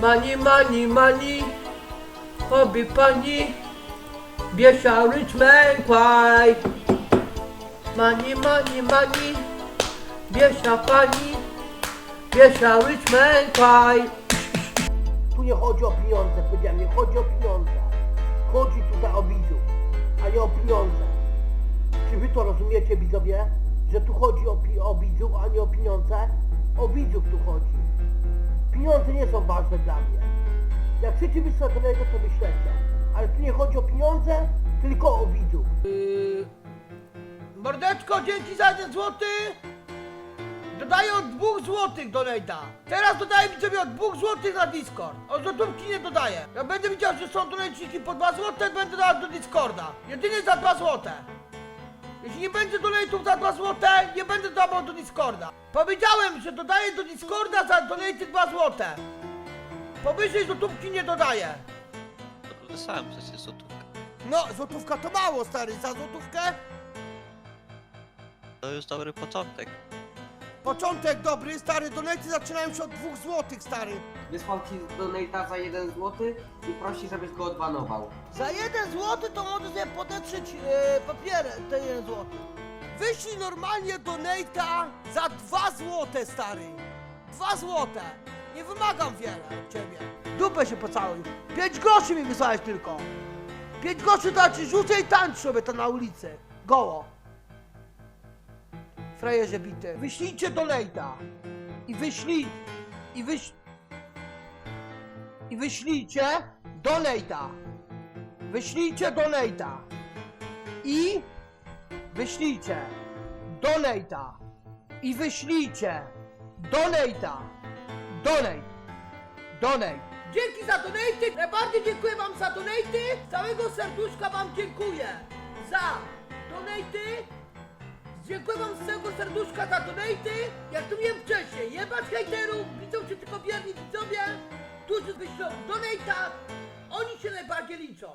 Mani, mani, mani, oby pani, Biesza rich man kwaj. Mani, mani, mani, Biesza pani, Biesza rich man kwaj. Tu nie chodzi o pieniądze, powiedziałem, nie chodzi o pieniądze. Chodzi tutaj o widzów, a nie o pieniądze. Czy wy to rozumiecie, widzowie? Że tu chodzi o, o widzów, a nie o pieniądze? O widzów tu chodzi. Pieniądze nie są ważne dla mnie. Jak chcecie wyświetlonego, to wyślecie. Ale tu nie chodzi o pieniądze, tylko o widzów. Yy, Mordeczko, dzięki za jeden złoty. Dodaję od dwóch złotych do Nejda. Teraz dodaję widzowie od dwóch złotych na Discord. Od złotówki nie dodaję. Jak będę widział, że są donajciki po dwa złote, będę dał do Discorda. Jedynie za dwa złote. Jeśli nie będzie donate'ów za dwa złote, nie będę dawał do Discorda. Powiedziałem, że dodaję do Discorda za donate'y dwa złote. Powyżej złotówki nie dodaję. Wysłałem przecież złotówkę. No, złotówka to mało, stary. Za złotówkę To już dobry początek. Początek dobry, stary, donaty zaczynają się od dwóch złotych, stary. Wysłał ci donata za 1 zł i prosi, żebyś go odbanował. Za jeden złoty to może sobie podetrzeć e, papierę, te jeden złoty. Wyślij normalnie donata za dwa złote, stary. Dwa złote. Nie wymagam wiele od ciebie. Dupę się pocałuj. Pięć groszy mi wysłałeś tylko. Pięć groszy to ci rzucę i tańcz sobie to na ulicy. Goło. Frajerze bity. Wyślijcie donata. I wyślij. I wyś... I wyślijcie donata. Wyślijcie donata. I wyślijcie donata. I wyślijcie donata. Donate. Donate. Dzięki za donaty. Najbardziej dziękuję wam za donaty. Z całego serduszka wam dziękuję za donaty. Serduszka za donaty. Jak tu miałem wcześniej, jebać hejterów, widzą się tylko wierni widzowie, którzy wyślą donata. Oni się najbardziej liczą.